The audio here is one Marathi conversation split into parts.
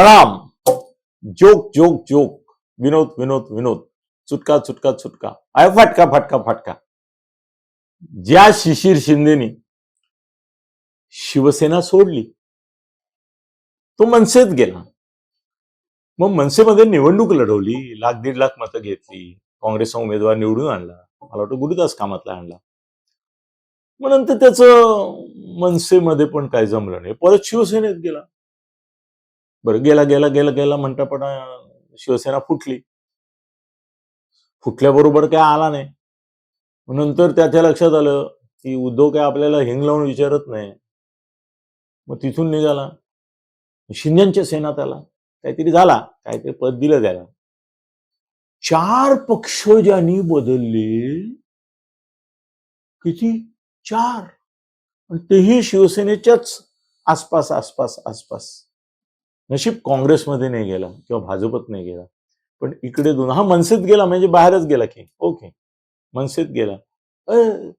प्रणाम. Joke joke joke. विनोद विनोद विनोद. चुटका चुटका चुटका. आय फटका फटका फटका. ज्या शिशिर शिंदेनी शिवसेना सोडली तो मनसेत गेला. मग मनसेमध्ये निवडणूक लढवली लाख दीड लाख मतं घेतली काँग्रेसचा उमेदवार निवडून आणला मला वाटतं गुरुदास कामातला आणला. मग नंतर त्याचं मनसेमध्ये पण काय जमलं नाही. परत शिवसेनेत गेला. बरं गेला गेला गेला गेला म्हणता पण शिवसेना फुटली. फुटल्याबरोबर काय आला नाही. नंतर त्याच्या लक्षात आलं की उद्धव काय आपल्याला हिंग लावून विचारत नाही. मग तिथून निघाला. शिंद्यांच्या सेनात आला. काहीतरी झाला. काहीतरी पद दिलं त्याला. चार पक्ष ज्यांनी बदलले किती? चार. आणि तेही शिवसेनेच्याच आसपास आसपास आसपास. नशीब काँग्रेसमध्ये नाही गेला किंवा भाजपत नाही गेला. पण इकडे दोन हा मनसेत गेला म्हणजे बाहेरच गेला की. ओके. मनसेत गेला. अ,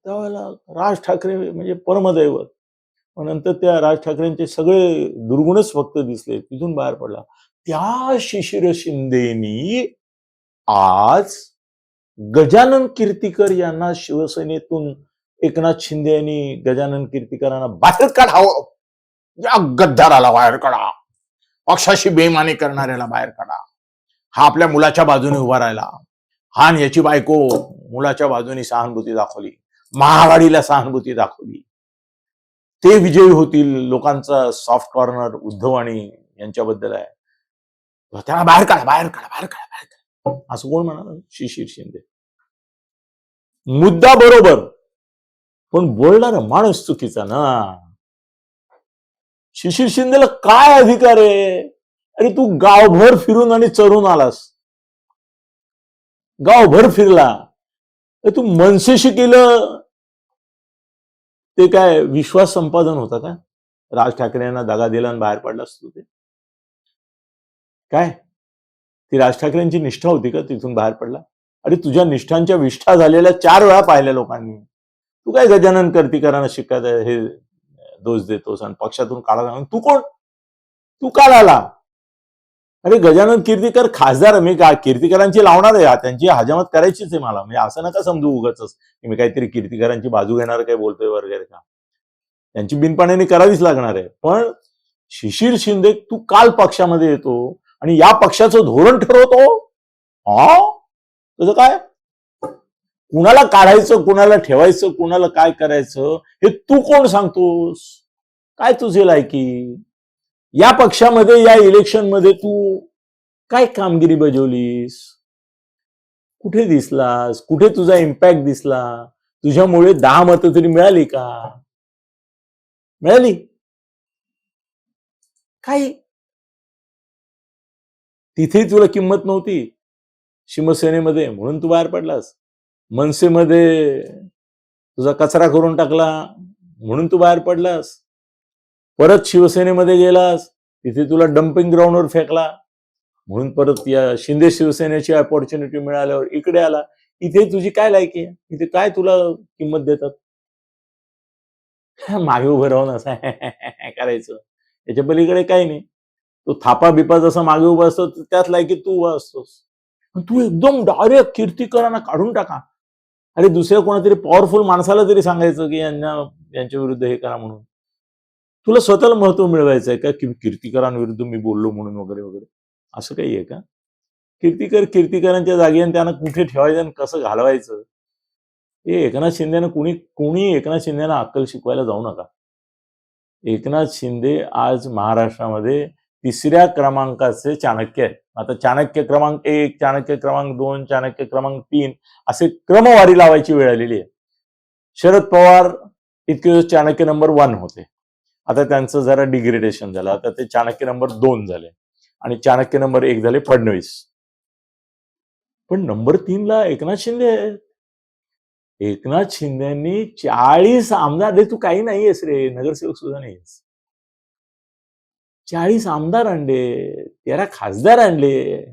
त्यावेळेला राज ठाकरे म्हणजे परमदैवत. मग नंतर त्या राज ठाकरेंचे सगळे दुर्गुणच फक्त दिसले तिथून बाहेर पडला. त्या शिशिर शिंदेनी आज गजानन कीर्तीकर यांना शिवसेनेतून एकनाथ शिंदे यांनी गजानन कीर्तीकरांना बाहेर काढावं. या गद्दाराला बाहेर काढा. पक्षाशी बेमानी करणाऱ्याला बाहेर काढा. हा आपल्या मुलाच्या बाजूने उभा राहिला. हा याची बायको मुलाच्या बाजूने सहानुभूती दाखवली. महाआघाडीला सहानुभूती दाखवली. ते विजयी होतील लोकांचा सॉफ्ट कॉर्नर उद्धव आणि यांच्याबद्दल आहे. त्याला बाहेर काढा बाहेर काढा बाहेर काढा बाहेर काढा. असं कोण म्हणाल? शिशिर शिंदे. मुद्दा बरोबर. पण बोलणारा माणूस चुकीचा ना. शिशिर शिंदेला काय अधिकार आहे? अरे तू गावभर फिरून आणि चरून आलास. गावभर फिरला. तू मनसेशी केलं. ते काय विश्वास संपादन होता का? राज ठाकरे यांना दगा दिला आणि बाहेर पडलास तू ते. काय? ती राज ठाकरेंची निष्ठा होती का तिथून बाहेर पडला? अरे तुझ्या निष्ठांच्या विष्ठा झालेल्या चार वेळा पाहिल्या लोकांनी. तू काय गजानन कर्तीकरांना शिकायचं हे? दोष देतोस आणि पक्षातून काढा तू कोण? तू का आला अरे गजानन कीर्तीकर खासदार मी का कीर्तीकरांची लावणार आहे. त्यांची हजामत करायचीच आहे मला. म्हणजे असं नका समजू उगाच की मी काहीतरी कीर्तीकरांची बाजू घेणार काय बोलतोय वगैरे का. त्यांची बिनपाण्याने करावीच लागणार आहे. पण शिशिर शिंदे तू काल पक्षामध्ये येतो आणि या पक्षाचं धोरण ठरवतो. हा? तुझं काय? कुणाला काढायचं कुणाला ठेवायचं कुणाला काय करायचं हे तू कोण सांगतोस? काय तुझी लायकी? या पक्षामध्ये या इलेक्शनमध्ये तू काय कामगिरी बजावलीस? कुठे दिसलास? कुठे तुझा इम्पॅक्ट दिसला? तुझ्यामुळे दहा मतं तरी मिळाली का? मिळाली? काही? तिथे तुला किंमत नव्हती. शिवसेनेमध्ये म्हणून तू बाहेर पडलास. मनसेमध्ये तुझा कचरा करून टाकला म्हणून तू बाहेर पडलास. परत शिवसेनेमध्ये गेलास तिथे तुला डम्पिंग ग्राउंडवर फेकला. म्हणून परत या शिंदे शिवसेनेची अपॉर्च्युनिटी मिळाल्यावर इकडे आला. इथे तुझी काय लायकी आहे? इथे काय तुला किंमत देतात? मागे उभं राहून असं करायचं. याच्या पलीकडे काही नाही. तो थापा बिपा जसा मागे उभा असतो त्याच लायकीत तू उभा असतोस. तू एकदम डायरेक्ट कीर्तीकरांना काढून टाका. आणि दुसऱ्या कोणातरी पॉवरफुल माणसाला तरी सांगायचं की यांना यांच्या विरुद्ध हे करा म्हणून. तुला स्वतःला महत्त्व मिळवायचं आहे का? की कीर्तिकरांविरुद्ध मी बोललो म्हणून वगैरे वगैरे. असं काही आहे का? कीर्तिकर कीर्तिकरांच्या जागी आणि त्यांना कुठे ठेवायचं आणि कसं घालवायचं? हे एकनाथ शिंदेनं कुणी कुणी एकनाथ शिंदेना अक्कल शिकवायला जाऊ नका. एकनाथ शिंदे आज महाराष्ट्रामध्ये तिसऱ्या क्रमांकाचे चाणक्य आहेत. आता चाणक्य क्रमांक एक चाणक्य क्रमांक दोन चाणक्य क्रमांक तीन असे क्रमवारी लावायची वेळ आलेली आहे. शरद पवार इतके दिवस चाणक्य नंबर वन होते. आता त्यांचं जरा डिग्रेडेशन झालं. आता ते चाणक्य नंबर दोन झाले. आणि चाणक्य नंबर एक झाले फडणवीस. पण नंबर तीनला एकनाथ शिंदे आहेत. एकनाथ शिंदेनी चाळीस आमदार रे तू काही नाहीयेस रे. नगरसेवक सुद्धा नाहीयेस. चाळीस आमदार आणले तेरा खासदार आणले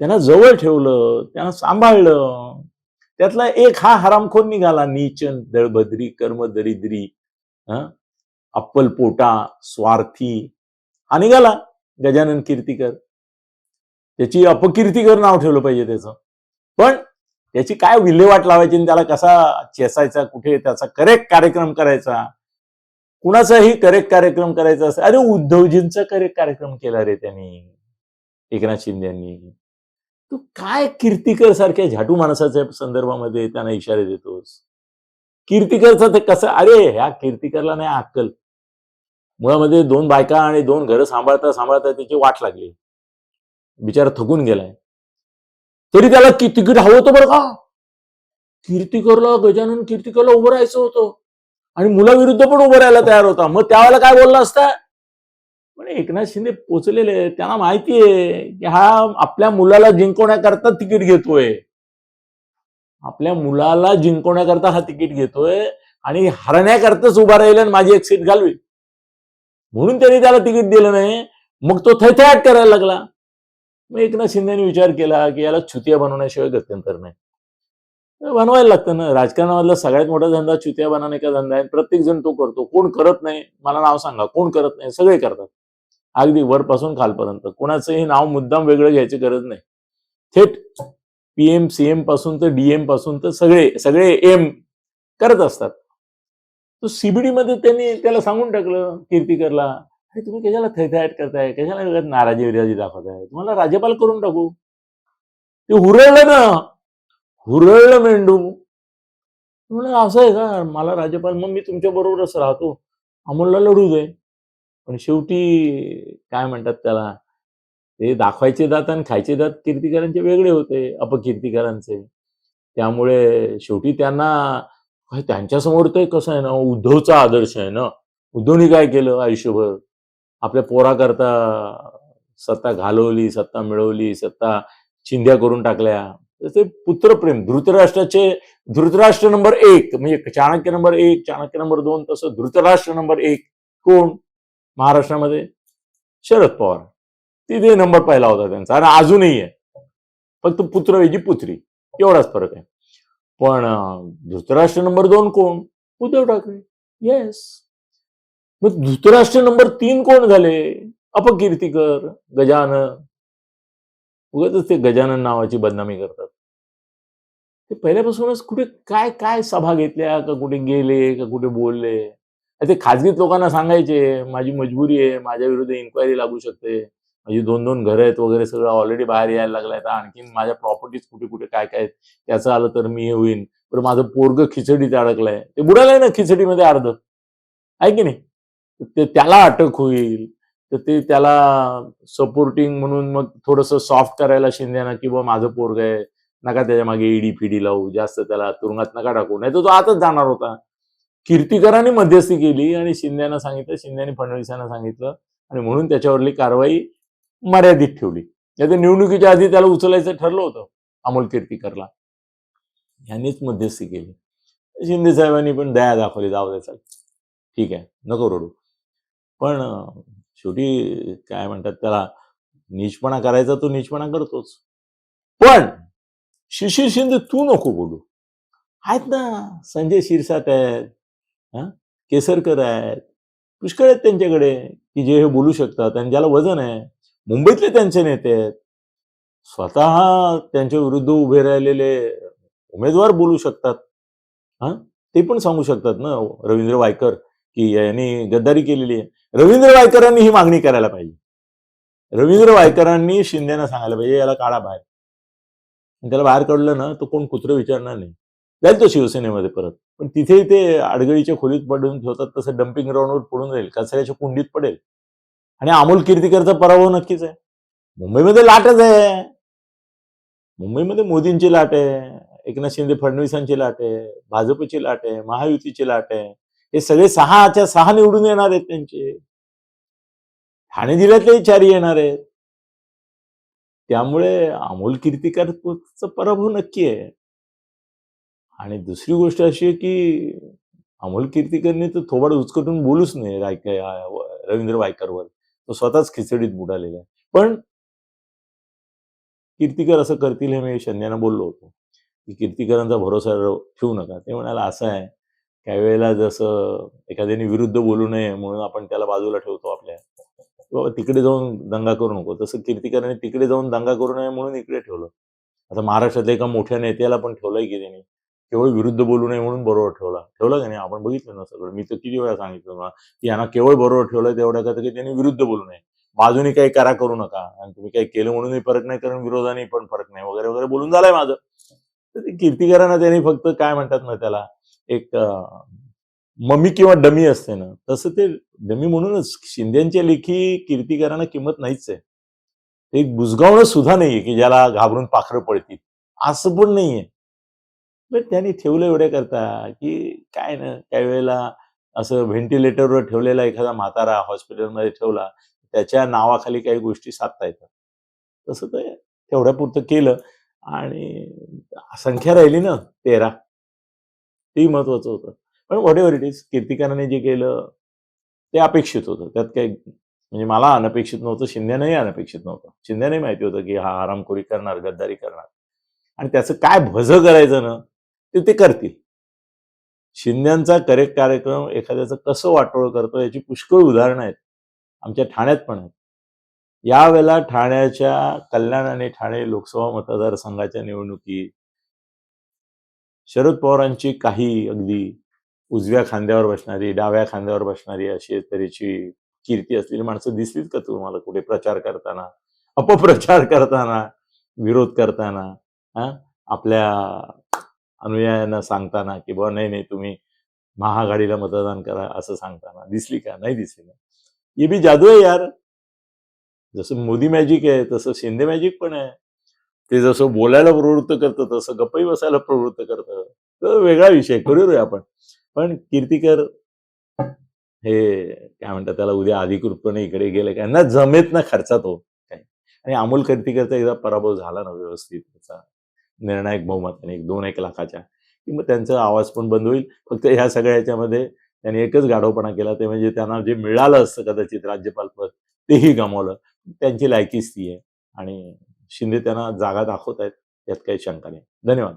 त्यांना जवळ ठेवलं त्यांना सांभाळलं. त्यातला एक हा हरामखोर निघाला नीचन दळभद्री कर्मदरिद्री अप्पल पोटा स्वार्थी हा निघाला गजानन कीर्तीकर. त्याची अपकीर्तीकर नाव ठेवलं पाहिजे त्याचं. पण त्याची काय विल्हेवाट लावायची आणि त्याला कसा चेसायचा कुठे त्याचा करेक्ट कार्यक्रम करायचा? कुणाचाही करेक्ट कार्यक्रम करायचा असेल. अरे उद्धवजींचा करेक्ट कार्यक्रम केला रे त्यांनी. एकनाथ शिंदे यांनी. तू काय कीर्तिकर सारख्या झाटू माणसाच्या संदर्भामध्ये त्यांना इशारे देतोस? कीर्तिकरचा ते कसं अरे ह्या कीर्तिकरला नाही अक्कल. मुळामध्ये दोन बायका आणि दोन घरं सांभाळता सांभाळता त्याची वाट लागली. बिचारा थकून गेलाय. तरी त्याला तिकीट हवं होतं बरं का? कीर्तिकरला गजानन कीर्तिकरला उभं राहायचं होतं. आणि मुलाविरुद्ध पण उभं राहायला तयार होता. मग त्यावेळेला काय बोलला असता? पण एकनाथ शिंदे पोचलेले त्यांना माहिती आहे की हा आपल्या मुलाला जिंकवण्याकरता तिकीट घेतोय. आपल्या मुलाला जिंकवण्याकरता हा तिकीट घेतोय आणि हरण्याकरताच उभा राहील आणि माझी एक सीट घालवी. म्हणून त्यांनी त्याला तिकीट दिलं नाही. मग तो थैथ्याट करायला लागला. मग एकनाथ शिंदेने विचार केला की याला छुतिया बनवण्याशिवाय गत्यंतर नाही. बनवायला लागतं ना. राजकारणामधला सगळ्यात मोठा धंदा चुत्या बनाने का धंदा आहे. प्रत्येक जण तो करतो. कोण करत नाही? मला नाव सांगा. कोण करत नाही? सगळे करतात. अगदी वरपासून खालपर्यंत. कोणाचंही नाव मुद्दाम वेगळं घ्यायची गरज नाही. थेट पीएम सीएमपासून तर डीएमपासून तर सगळे सगळे एम करत असतात. तो सीबीडी मध्ये त्यांनी त्याला सांगून टाकलं कीर्तीकरला अरे तुम्ही कशाला थैथायट करताय? कशाला नाराजी विराजी दाखवताय? तुम्हाला राज्यपाल करून टाकू. ते हुरळलं ना. हुरळलं मेंढू म्हणलं असं आहे का? मला राज्यपाल मग मी तुमच्या बरोबरच राहतो. अमोलला लढू दे. पण शेवटी काय म्हणतात त्याला ते दाखवायचे दात आणि खायचे दात कीर्तिकारांचे वेगळे होते अपकीर्तिकारांचे. त्यामुळे शेवटी त्यांना त्यांच्यासमोर ते कसं आहे ना उद्धवचा आदर्श आहे ना. उद्धवनी काय केलं आयुष्यभर? आपल्या पोराकरता सत्ता घालवली सत्ता मिळवली सत्ता चिंध्या करून टाकल्या. तर ते पुत्रप्रेम धृतराष्ट्राचे धृतराष्ट्र नंबर एक म्हणजे चाणक्य नंबर एक चाणक्य नंबर दोन तसं धृतराष्ट्र नंबर एक कोण? महाराष्ट्रामध्ये? शरद पवार. तिथे नंबर पहिला होता त्यांचा आणि अजूनही आहे. फक्त पुत्र पुत्रवेजी पुत्री एवढाच फरक आहे. पण धृतराष्ट्र नंबर दोन कोण? उद्धव ठाकरे. येस मग धृतराष्ट्र नंबर तीन कोण झाले? अपकीर्तीकर गजानन. उगाच ते गजानन नावाची बदनामी करतात. ते पहिल्यापासूनच कुठे काय काय सभा घेतल्या का कुठे गेले का कुठे बोलले? ते खाजगीत लोकांना सांगायचे माझी मजबुरी आहे माझ्या विरुद्ध इन्क्वायरी लागू शकते. माझी दोन दोन घरं आहेत वगैरे सगळं ऑलरेडी बाहेर यायला लागलाय तर आणखीन माझ्या प्रॉपर्टीज कुठे कुठे काय काय आहेत, त्याचं आलं तर मी होईन. पण माझं पोरग खिचडीत अडकलंय. ते बुडालंय ना खिचडीमध्ये अर्ध. आहे की नाही? ते त्याला अटक होईल. तर ते त्याला सपोर्टिंग म्हणून मग थोडस सॉफ्ट करायला शिंद्याना की बा माझं पोरग आहे. नका त्याच्यामागे ईडी फिडी लावू जास्त त्याला तुरुंगात नका टाकू. नाही तर तो आताच जाणार होता. कीर्तिकरांनी मध्यस्थी केली आणि शिंद्यानं सांगितलं शिंद्याने फडणवीसांना सांगितलं आणि म्हणून त्याच्यावरली कारवाई मर्यादित ठेवली. नाही तर निवडणुकीच्या आधी त्याला उचलायचं ठरलं होतं अमोल कीर्तिकरला. यांनीच मध्यस्थी केली. शिंदे साहेबांनी पण दया दाखवली जाऊ द्या ठीक आहे नको रडू. पण शेवटी काय म्हणतात त्याला निचपणा करायचा तो निचपणा करतोच. पण शिशिर शिंदे तू नको बोलू. आहेत ना संजय शिरसाट आहेत हा? केसरकर आहेत. पुष्कळ आहेत त्यांच्याकडे की जे हे बोलू शकतात आणि ज्याला वजन आहे. मुंबईतले त्यांचे नेते आहेत. स्वतः त्यांच्या विरुद्ध उभे राहिलेले उमेदवार बोलू शकतात. हा? ते पण सांगू शकतात ना रवींद्र वायकर की यांनी गद्दारी केलेली आहे. रवींद्र वायकरांनी ही मागणी करायला पाहिजे. रवींद्र वायकरांनी शिंदेना सांगायला पाहिजे याला काढा बाहेर त्याला बाहेर काढलं ना तो कोण कुत्र विचारणार नाही. जाईल तो शिवसेनेमध्ये परत. पण तिथे ते आडगळीच्या खोलीत पडून ठेवतात तसं डम्पिंग ग्राउंडवर पडून जाईल. कचऱ्याच्या कुंडीत पडेल. आणि अमोल कीर्तीकरचा पराभव नक्कीच आहे. मुंबईमध्ये लाटच आहे. मुंबईमध्ये मोदींची लाट आहे. एकनाथ शिंदे फडणवीसांची लाट आहे. भाजपची लाट आहे. महायुतीची लाट आहे. हे सगळे सहाच्या सहा निवडून येणार आहेत त्यांचे. ठाणे जिल्ह्यातले चारी येणार आहेत. त्यामुळे अमोल कीर्तिकारचा पराभव नक्की आहे. आणि दुसरी गोष्ट अशी आहे की अमोल कीर्तिकरने तर थोबाड उचकटून बोलूच नाही रायक रवींद्र वायकरवर. तो स्वतःच खिचडीत बुडालेला आहे. पण कीर्तिकर असं करतील हे मी शन्यानं बोललो होतो. की कीर्तिकरांचा भरोसा ठेवू नका. ते म्हणाला असं आहे. त्यावेळेला वेळेला जसं एखाद्याने विरुद्ध बोलू नये म्हणून आपण त्याला बाजूला ठेवतो आपल्या. बाबा तिकडे जाऊन दंगा करू नको. तसं कीर्तिकरांनी तिकडे जाऊन दंगा करू नये म्हणून इकडे ठेवलं. आता महाराष्ट्रातल्या एका मोठ्या नेत्याला पण ठेवलंय की त्यांनी केवळ विरुद्ध बोलू नये म्हणून बरोबर ठेवला. ठेवलं का नाही? आपण बघितलं ना सगळं. मी तर किती वेळा सांगितलं तुम्हाला की यांना केवळ बरोबर ठेवलं तेवढ्या करता की त्यांनी विरुद्ध बोलू नये. बाजूनी काही करा करू नका. आणि तुम्ही काही केलं म्हणूनही फरक नाही कारण विरोधाने पण फरक नाही वगैरे वगैरे बोलून झालंय माझं. तर ते कीर्तिकरांना त्यांनी फक्त काय म्हणतात ना त्याला? एक मम्मी ममी किंवा डमी असते ना तसं ते डमी म्हणूनच शिंद्यांच्या लेखी कीर्तिकारांना किंमत नाहीच आहे. ते एक बुजगावणं सुद्धा नाहीये की ज्याला घाबरून पाखरं पडतील असं पण नाहीये. पण त्यांनी ठेवलं एवढ्या करता की काय ना काही वेळेला असं व्हेंटिलेटरवर ठेवलेला एखादा म्हातारा हॉस्पिटलमध्ये ठेवला त्याच्या नावाखाली काही गोष्टी साधता येतात. तसं ते तेवढ्यापुरतं केलं आणि संख्या राहिली ना तेरा. तेही महत्वाचं होतं. पण व्हॉट एव्हर इट इज कीर्तिकाराने जे केलं ते अपेक्षित होतं. त्यात काही म्हणजे मला अनपेक्षित नव्हतं शिंद्यानंही अनपेक्षित नव्हतं. शिंदेनाही माहिती होतं की हा आरामखोरी करणार गद्दारी करणार. आणि त्याचं काय भजं करायचं ना ते ते करतील. शिंद्यांचा करेक्ट कार्यक्रम एखाद्याचं कसं वाटोळ करतो याची पुष्कळ उदाहरणं आहेत. आमच्या ठाण्यात पण आहेत. यावेळेला ठाण्याच्या कल्याण आणि ठाणे लोकसभा मतदारसंघाच्या निवडणुकीत शरद पवारांची काही अगदी उजव्या खांद्यावर बसणारी डाव्या खांद्यावर बसणारी अशी तऱ्हेची कीर्ती असलेली माणसं दिसलीच का तुम्हाला कुठे प्रचार करताना? अपप्रचार करताना? विरोध करताना? हा? आपल्या अनुयायांना सांगताना की बुवा नाही नाही तुम्ही महाआघाडीला मतदान करा असं सांगताना. दिसली का? नाही दिसली ना. ये बी जादू आहे यार. जसं मोदी मॅजिक आहे तसं शिंदे मॅजिक पण आहे. ते जसं बोलायला प्रवृत्त करतं तसं गप्पही बसायला प्रवृत्त करतं. तर वेगळा विषय. करूया आपण. पण कीर्तिकर हे काय म्हणतात त्याला उद्या अधिकृतपणे इकडे गेले काय जमेत ना खर्चात हो काय आणि अमोल कीर्तिकरचा एकदा पराभव झाला ना व्यवस्थित त्याचा निर्णायक बहुमताने एक दोन एक लाखाच्या. की मग त्यांचा आवाज पण बंद होईल. फक्त ह्या सगळ्या ह्याच्यामध्ये त्यांनी एकच गाढवपणा केला ते म्हणजे त्यांना जे मिळालं असतं कदाचित राज्यपाल पद तेही गमावलं. त्यांची लायकीच ती आहे. आणि शिंदे त्यांना जागा दाखवत आहेत यात काही शंका नाही. धन्यवाद.